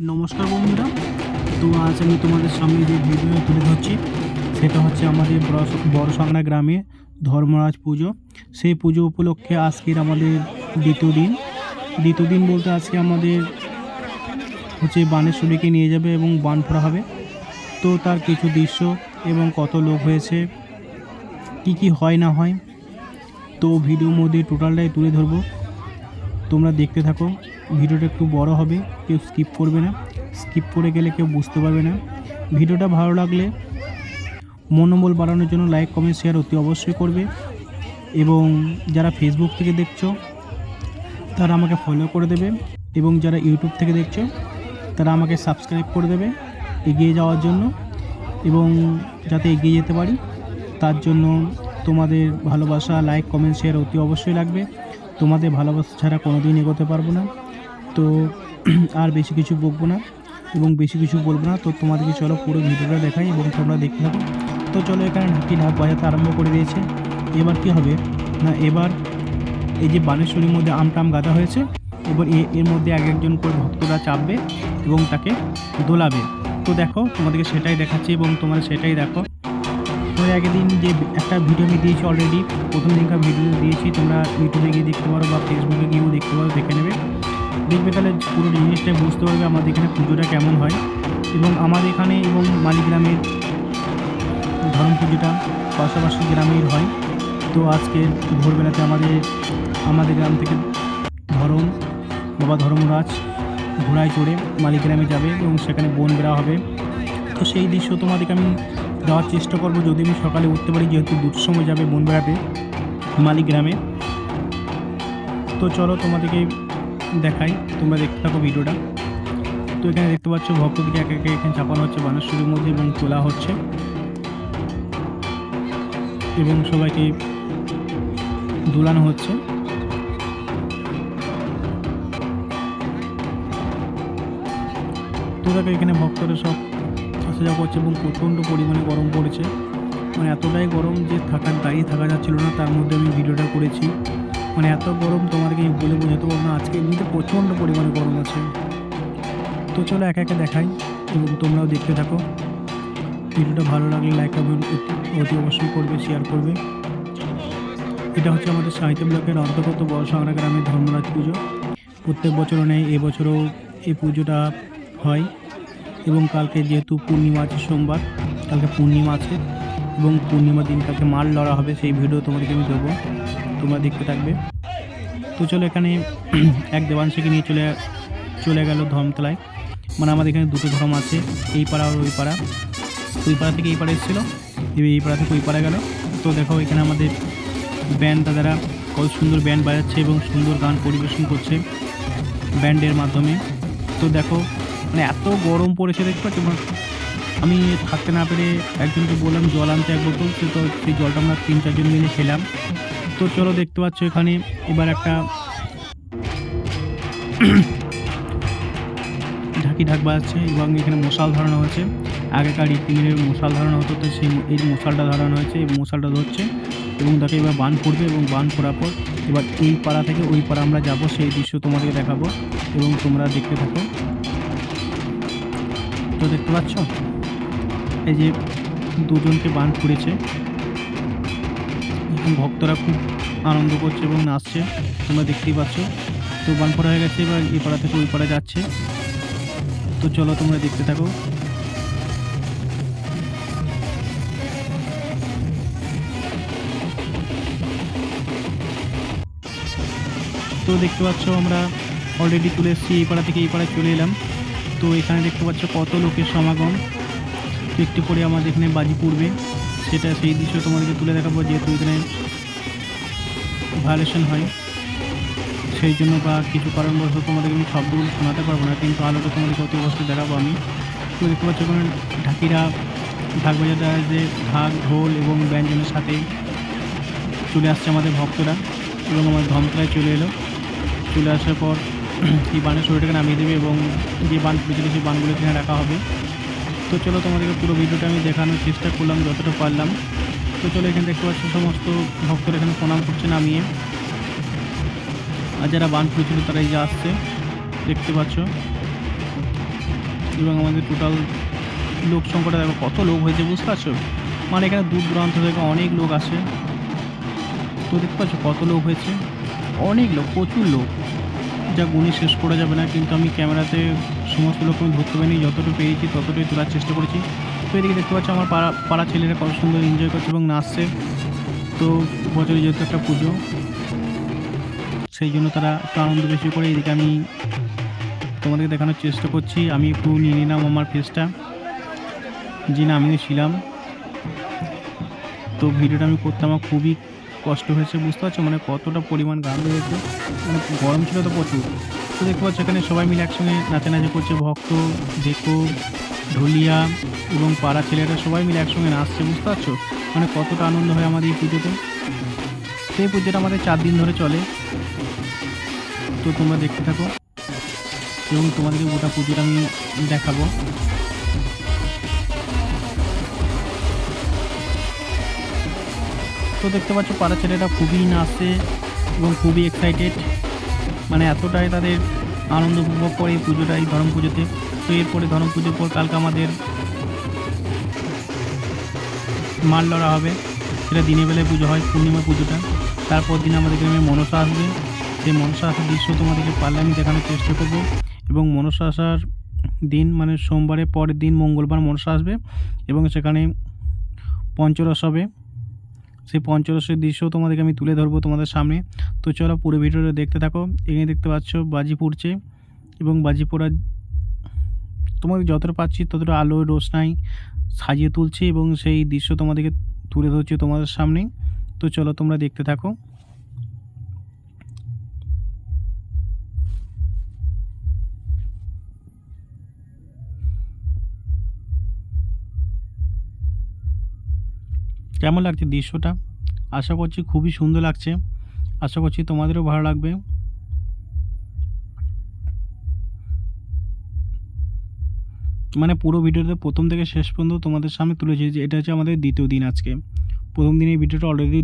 নমস্কার বন্ধুরা। তো আজ আমি তোমাদের সামনে যে ভিডিও তুলে ধরছি, সেটা হচ্ছে আমাদের বড়- বড়সাংড়া গ্রামে ধর্মরাজ পুজো। সেই পুজো উপলক্ষে আজকের আমাদের দ্বিতীয় দিন। দ্বিতীয় দিন বলতে আজকে আমাদের হচ্ছে বানের ছবিকে নিয়ে যাবে এবং বান ফোড়া হবে। তো তার কিছু দৃশ্য এবং কত লোক হয়েছে, কি কি হয় না হয়, তো ভিডিওর মধ্যে টোটালটাই তুলে ধরবো। তোমরা দেখতে থাকো। ভিডিওটা একটু বড় হবে, কেউ স্কিপ করবে না। স্কিপ করে গেলে কেউ বুঝতে পারবে না। ভিডিওটা ভালো লাগলে মনোবল বাড়ানোর জন্য লাইক কমেন্ট শেয়ার অতি অবশ্যই করবে। এবং যারা ফেসবুক থেকে দেখছ, তারা আমাকে ফলো করে দেবে। এবং যারা ইউটিউব থেকে দেখছ, তারা আমাকে সাবস্ক্রাইব করে দেবে এগিয়ে যাওয়ার জন্য। এবং যাতে এগিয়ে যেতে পারি, তার জন্য তোমাদের ভালোবাসা লাইক কমেন্ট শেয়ার অতি অবশ্যই লাগবে। তোমাদের ভালোবাসা ছাড়া কোনো দিন এগোতে পারব না। তো আর বেশি কিছু বকবো না এবং বেশি কিছু বলব না। তো তোমাদেরকে চলো পুরো ভিডিওটা দেখাই এবং তোমরা দেখতে থাকো। তো চলো এখানে ঢাকি ঢাক বাজাতে আরম্ভ করে দিয়েছে। এবার কি হবে? না, এবার এই যে বানেশ্বরীর মধ্যে আমটাম গাঁদা হয়েছে, এবার এর মধ্যে এক একজন করে ভক্তরা চাপবে এবং তাকে দোলাবে। তো দেখো, তোমাদেরকে সেটাই দেখাচ্ছি এবং তোমরা সেটাই দেখো। আগের দিন যে একটা ভিডিও আমি দিয়েছি অলরেডি প্রথম দিনকার ভিডিও দিয়েছি, তোমরা ইউটিউবে গিয়ে দেখতে পারো বা ফেসবুকে গিয়েও দেখতে পারো, দেখে নেবে। দেখবে তাহলে পুরো জিনিসটাই বুঝতে পারবে আমাদের এখানে পুজোটা কেমন হয়। এবং আমাদের এখানে এবং মালিগ্রামের ধরম পুজোটা পাশাপাশি গ্রামের হয়। তো আজকে ভোরবেলাতে আমাদের আমাদের গ্রাম থেকে ধরম বাবা ধর্মরাজ ঘোড়ায় চড়ে মালিগ্রামে যাবে এবং সেখানে বন বেড়া হবে। তো সেই দৃশ্য তোমাদেরকে আমি দেওয়ার চেষ্টা করব। যদি আমি সকালে উঠতে পারি, যেহেতু দুটোর সময় যাবে বন বেড়াতে মালিগ্রামে তো চলো তোমাদেরকে দেখাই, তোমরা দেখতে থাকো ভিডিওটা। তো এখানে দেখতে পাচ্ছ ভক্তদেরকে একে একে এখানে চাপানো হচ্ছে, বানেশ্বরীর মধ্যে এবং তোলা হচ্ছে। এবং সবাইকে দুলানো হচ্ছে। তো দেখো, এখানে ভক্তরা সব আসা যাওয়া করছে এবং প্রচণ্ড পরিমাণে গরম পড়েছে। মানে এতটাই গরম যে থাকার দাঁড়িয়ে থাকা যাচ্ছিল না, তার মধ্যে আমি ভিডিওটা করেছি। মানে এত গরম তোমাদেরকে আমি বলে বোঝাতে পারব না আজকে এমনিতে প্রচণ্ড পরিমাণে গরম আছে। তো চলো একা একা দেখাই এবং তোমরাও দেখতে থাকো। ভিডিওটা ভালো লাগলে লাইক কমেন্ট অতি অবশ্যই করবে শেয়ার করবে। এটা হচ্ছে আমাদের সাহিত্য ব্লকের অন্তর্গত বড়সাংরা গ্রামের ধর্মরাজ পুজো। প্রত্যেক বছরও নেই এবছরও এই পুজোটা হয়। এবং কালকে যেহেতু পূর্ণিমা আছে সোমবার, কালকে পূর্ণিমা আছে এবং পূর্ণিমা দিন কালকে মাল লড়া হবে, সেই ভিডিও তোমাদেরকে আমি দেবো। তোমরা দেখতে থাকবে। তো চলো এখানে এক দেবাংশীকে নিয়ে চলে চলে গেল ধর্মতলায়। মানে আমাদের এখানে দুটো ধর্ম আছে, এই পাড়া আর ওই পাড়া। ওই পাড়া থেকে এই পাড়া এসেছিল এই পাড়া থেকে ওই পাড়া গেল। তো দেখো এখানে আমাদের ব্যান্ড দাদারা কত সুন্দর ব্যান্ড বাজাচ্ছে এবং সুন্দর গান পরিবেশন করছে ব্যান্ডের মাধ্যমে। তো দেখো মানে এত গরম পড়েছে দেখতে পাচ্ছ? মানে আমি থাকতে না পেরে একজনকে বললাম, জল আনতে এক বোতল। সে তো সেই জলটা আমরা তিন, চারজন মিলে খেলাম। তো চলো দেখতে পাচ্ছ এখানে এবার একটা ঢাকি ঢাক বাজাচ্ছে এবং এখানে মশাল ধরানো হয়েছে। আগেকার রীতিমিলে মশাল ধরানো হতো, তো সেই এই মশালটা ধরানো হয়েছে, এই মশালটা ধরছে এবং তাকে এবার বান পড়বে এবং বান পড়ার পর এবার এই পাড়া থেকে ওই পাড়া আমরা যাব, সেই দৃশ্য তোমাদেরকে দেখাবো এবং তোমরা দেখতে থাকো। তো দেখতে পাচ্ছ? এই যে দুজনকে বান পড়েছে ভক্তরা খুব আনন্দ করছে এবং নাচছে, তোমরা দেখতেই পাচ্ছ। তো বান পড়া হয়ে গেছে, এবার এই পাড়া থেকে ওই পাড়া যাচ্ছে। তো চলো তোমরা দেখতে থাকো। তো দেখতে পাচ্ছ, আমরা অলরেডি চলে এসেছি, এই পাড়া থেকে এই পাড়ায় চলে এলাম। তো এখানে দেখতে পাচ্ছ কত লোকের সমাগম। একটু করে আমাদের এখানে বাজি পড়বে। সেটা সেই দৃশ্য তোমাদেরকে তুলে দেখাবো, যেহেতু এখানে ভায়োলেশন হয়। সেই জন্য বা কিছু কারণবশত তোমাদেরকে আমি শব্দগুলো শোনাতে পারব না, কিন্তু আলোটা তোমাদেরকে অতি অবশ্যই দেখাবো আমি। তো দেখতে পাচ্ছ ওখানে ঢাকিরা ঢাক বাজাতে যে ঢাক, ঢোল এবং ব্যঞ্জনের সাথে চলে আসছে আমাদের ভক্তরা এবং আমার ধমতলায় চলে এলো। চলে আসার পর এই বানের শরীরটাকে নামিয়ে দেবে এবং যে বান পড়েছিল সেই বানগুলো এখানে রাখা হবে। তো চলো তোমাদেরকে পুরো ভিডিওটা আমি দেখানোর চেষ্টা করলাম, যতটা পারলাম। তো চলো এখানে দেখতে পাচ্ছি সমস্ত ভক্তরা এখানে প্রণাম করছে নামিয়ে। আর যারা বান পড়েছিল তারা এই যে আসছে, দেখতে পাচ্ছ। এবং আমাদের টোটাল লোক সংখ্যাটা দেখো, কত লোক হয়েছে বুঝতে পারছ? মানে এখানে দূর দূরান্ত থেকে অনেক লোক আসে। তো দেখতে পাচ্ছ কত লোক হয়েছে? অনেক লোক, প্রচুর লোক। যা গুণে শেষ করা যাবে না, কিন্তু আমি ক্যামেরাতে সমস্ত লোক আমি ধরতে পারিনি, যতটুকু পেরেছি ততটাই তোলার চেষ্টা করেছি। তো এদিকে দেখতে পাচ্ছি আমার পাড়া পাড়া ছেলেরা কত সুন্দর এনজয় করছে এবং নাচছে। তো বছরে যেহেতু একটা পুজো, সেই জন্য তারা একটু আনন্দ বেশি করে। এদিকে আমি তোমাদেরকে দেখানোর চেষ্টা করছি, আমি একটু নিয়ে নিলাম আমার ফেসটা যে না, আমিও ছিলাম। তো ভিডিওটা আমি করতে আমার খুবই কষ্ট হয়েছে, বুঝতে পারছ? মানে কতটা পরিমাণ গান হয়েছে মানে গরম ছিল তো প্রচুর। তো দেখতে পাচ্ছ, এখানে সবাই মিলে একসঙ্গে নাচানাচি করছে। ভক্ত দেখো ঢুলিয়া এবং পাড়া ছেলেরা সবাই মিলে একসঙ্গে নাচছে, বুঝতে পারছ? মানে কতটা আনন্দ হয় আমাদের এই পুজোতে। সেই পুজোটা আমাদের চার দিন ধরে চলে। তো তোমরা দেখতে থাকো এবং তোমাদেরকে গোটা পুজোটা আমি দেখাবো। তো দেখতে পাচ্ছ পাড়া ছেলেরা খুবই নাচছে এবং খুবই এক্সাইটেড মানে এতটাই তাদের আনন্দ উপভোগ করে এই পুজোটা এই ধরম পুজোতে। তো এরপরে ধরম পুজোর পর কালকে আমাদের মাল লড়া হবে। সেটা দিনের বেলায় পুজো হয় পূর্ণিমা পুজোটা। তারপর দিন আমাদের গ্রামে মনসা আসবে। সেই মনসা আসার দৃশ্য তোমাদেরকে পারলে আমি দেখানোর চেষ্টা করব। এবং মনসা আসার দিন মানে সোমবারের পরের দিন মঙ্গলবার মনসা আসবে এবং সেখানে পঞ্চরস হবে। সেই পঞ্চরসের দৃশ্য তোমাদেরকে আমি তুলে ধরবো তোমাদের সামনে। তো চলো পুরো ভিডিওটা দেখতে থাকো। এখানে দেখতে পাচ্ছ বাজি পড়ছে এবং বাজি পড়ার তোমাদের যতটা পাচ্ছি ততটা আলো, রোশনাই সাজিয়ে তুলছে এবং সেই দৃশ্য তোমাদেরকে তুলে ধরছে তোমাদের সামনে। তো চলো তোমরা দেখতে থাকো। কেমন লাগছে দৃশ্যটা? আশা করছি খুবই সুন্দর লাগছে। আশা করছি তোমাদেরও ভালো লাগবে। মানে পুরো ভিডিওতে প্রথম থেকে শেষ পর্যন্ত তোমাদের সামনে তুলেছি যে এটা হচ্ছে আমাদের দ্বিতীয় দিন আজকে। প্রথম দিন এই ভিডিওটা অলরেডি